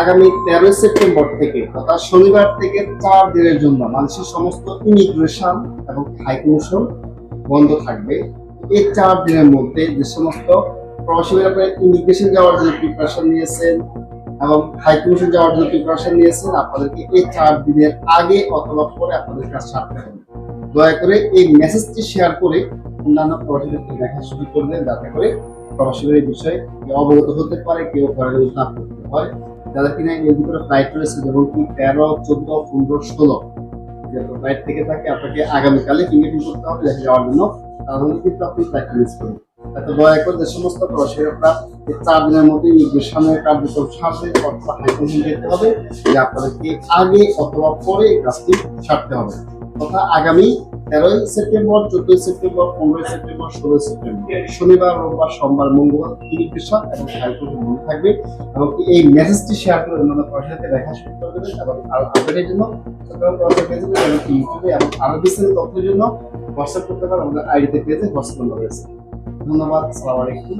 আগামী তেরোই সেপ্টেম্বর থেকে অর্থাৎ শনিবার থেকে চার দিনের জন্য মানুষের সমস্ত ইমিগ্রেশন এবং হাইকমিশন বন্ধ থাকবে। এই চার দিনের মধ্যে যে সমস্ত প্রবাসীরা ইমিগ্রেশন যাওয়ার জন্য প্রিপারেশন নিয়েছেন এবং হাইকমিশন যাওয়ার জন্য প্রিপারেশন নিয়েছেন, আপনাদেরকে এই চার দিনের আগে অথবা পরে আপনাদের কাজ সারতে হবে। দয়া করে এই মেসেজটি শেয়ার করে অন্যান্য প্রবাসীদেরকে দেখা শুরু করবেন, যাতে করে প্রবাসীদের এই বিষয়ে অবগত হতে পারে, কেউ ঘরের না করতে হয়। যাদের কিনা এর ভিতরে ফ্লাইট রয়েছে যেমন কি তেরো, চোদ্দ, পনেরো, ষোলো? ফ্লাইট থেকে থাকে আপনাকে আগামীকালে ফিঙ্গারপ্রিন্ট করতে হবে দেখে যাওয়ার জন্য। তাহলে কিন্তু আপনি ফ্লাইট মিস করবেন। এত দয়া করে যে সমস্ত চার দিনের মধ্যে ইমিগ্রেশনের কার্যক্রম সারবে অথবা হাইকমিশন হবে, যে আপনাদেরকে আগে অথবা পরে কাজটি সারতে হবে। তথা আগামী তেরোই সেপ্টেম্বর, চোদ্দই সেপ্টেম্বর, পনেরোই সেপ্টেম্বর, ষোলোই সেপ্টেম্বর। শনিবার, রোববার, সোমবার, মঙ্গলবার তিনি কৃষক এবং হাইকোর্টে মনে থাকবে এবং এই মেসেজটি শেয়ার করে অন্যান্য পয়সাতে দেখা শুরু করে দেবেন এবং আরও আপডেটের জন্য চট্টগ্রাম পেজে এবং ইউটিউবে এবং আরও বিস্তারিত তথ্যের জন্য হোয়াটসঅ্যাপ করতে পারেন আমাদের আইডিতে পেজে হোয়াটসঅ্যাপ নম্বর রয়েছে। ধন্যবাদ সালাম আলাইকুম।